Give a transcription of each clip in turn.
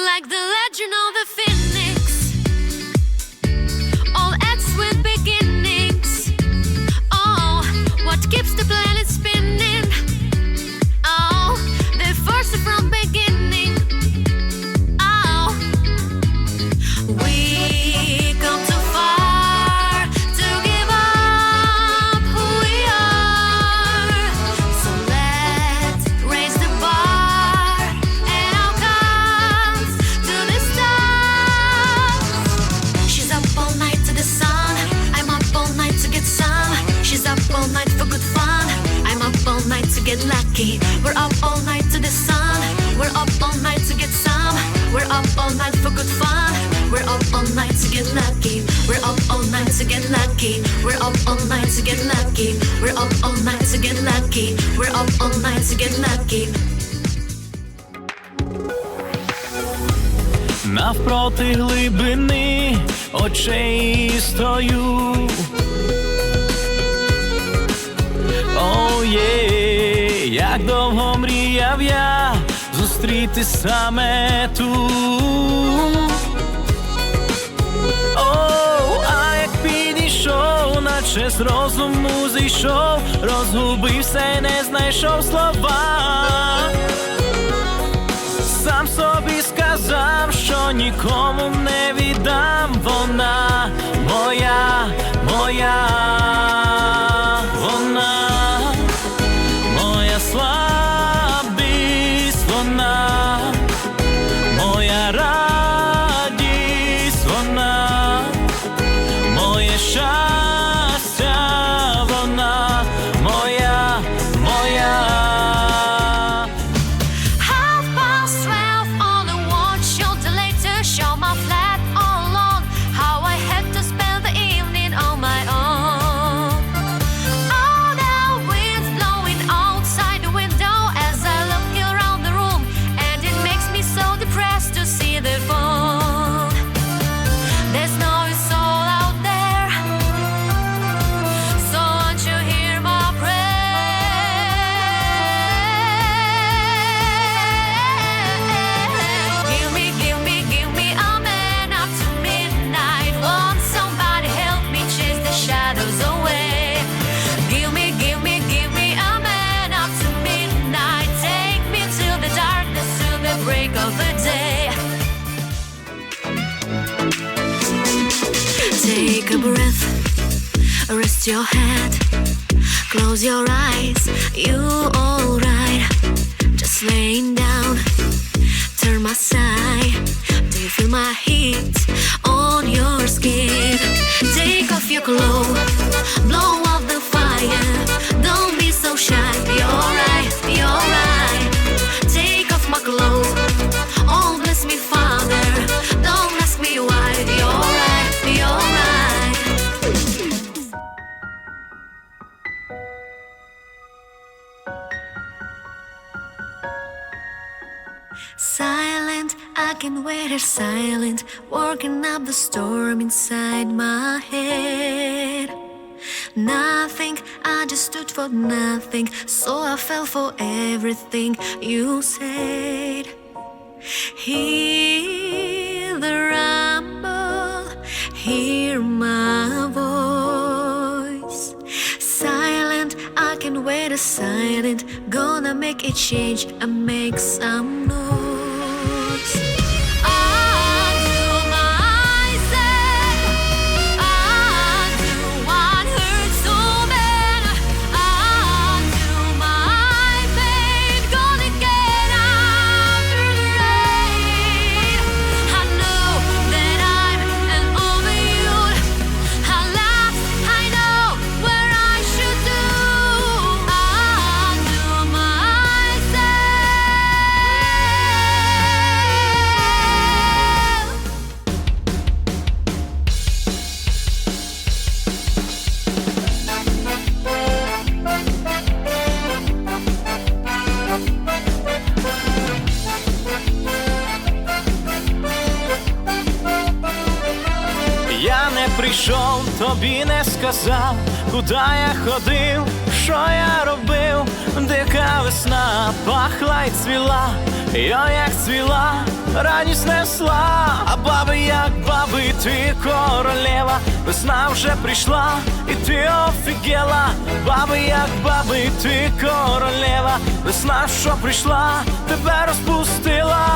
like the legend of the phoenix. All ends with beginnings. Oh, what keeps the planet all night to get lucky. We're up all night to get lucky. We're up all night to get lucky. We're up all night to get lucky. We're up all night to get lucky. навпроти глибини очей стою. О, є, як довго мріяв я зустріти саме тут. О, а як підійшов, наче з розуму зійшов, розгубився і не знайшов слова. Сам собі сказав, що нікому rest your head, close your eyes. You alright? Just laying down. Turn my side. Do you feel my heat on your skin? Take off your clothes, working up the storm inside my head. Nothing, I just stood for nothing, so I fell for everything you said. Hear the rumble, hear my voice. Silent, I can wait a silent. Gonna make a change and make some прийшов, тобі не сказав, куди я ходив, що я робив, дика весна пахла й цвіла, йо як цвіла, радість несла, а баби, як баби, ти королева, весна вже прийшла, і ти офігела, баби, як баби, ти королева, весна, що прийшла, тебе розпустила.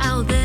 Out there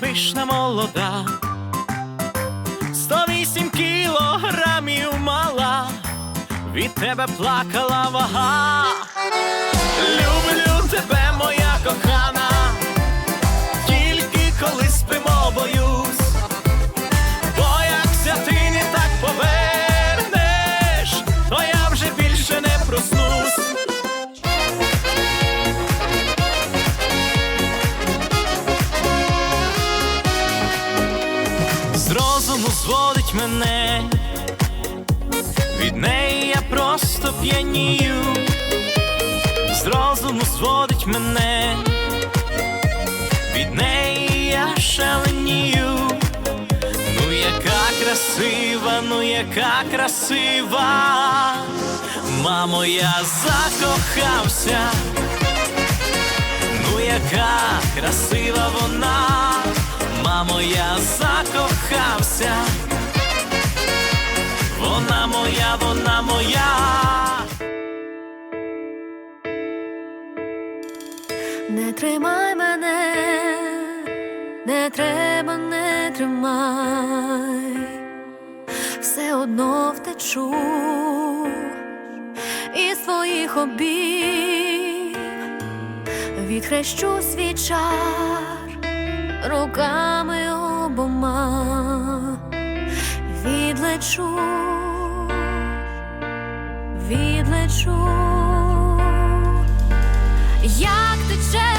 пишна молода, 108 кілограмів мала, від тебе плакала вага. Люблю тебе, моя кохана, тільки коли спимо, зводить мене, від неї я просто п'янію, з розуму зводить мене, від неї я шаленію, ну яка красива, ну яка красива, мамо, я закохався. Ну, яка красива вона, мамо, я закохався. Вона моя, вона моя. Не тримай мене, не треба, не тримай, все одно втечу із твоїх обійм, відхрещу свій чар руками відлечу, відлечу. Як тече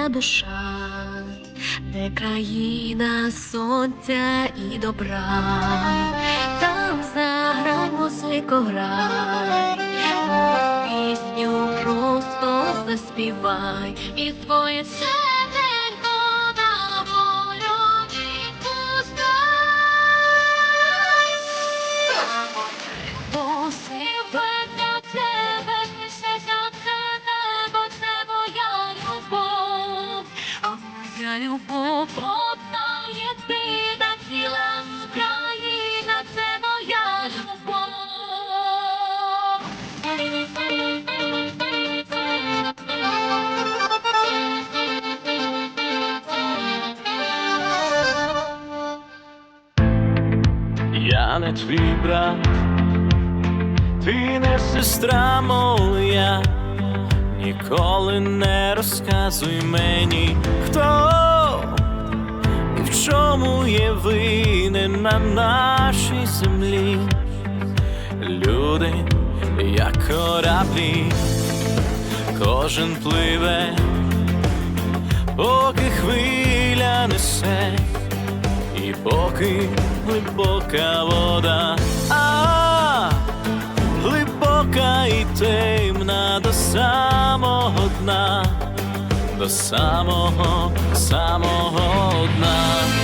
світиться душа, де країна сонця і добра, там заграй музику грай, пісню просто заспівай. І твоє серденько одна єдина ціла Україна, це моя любов. Я не твій брат, ти не сестра моя, ніколи не розказуй мені, хто чому є винен на нашій землі. Люди, як кораблі, кожен пливе, поки хвиля несе. І поки глибока вода, а глибока і темна до самого дна, до самого, самого дна.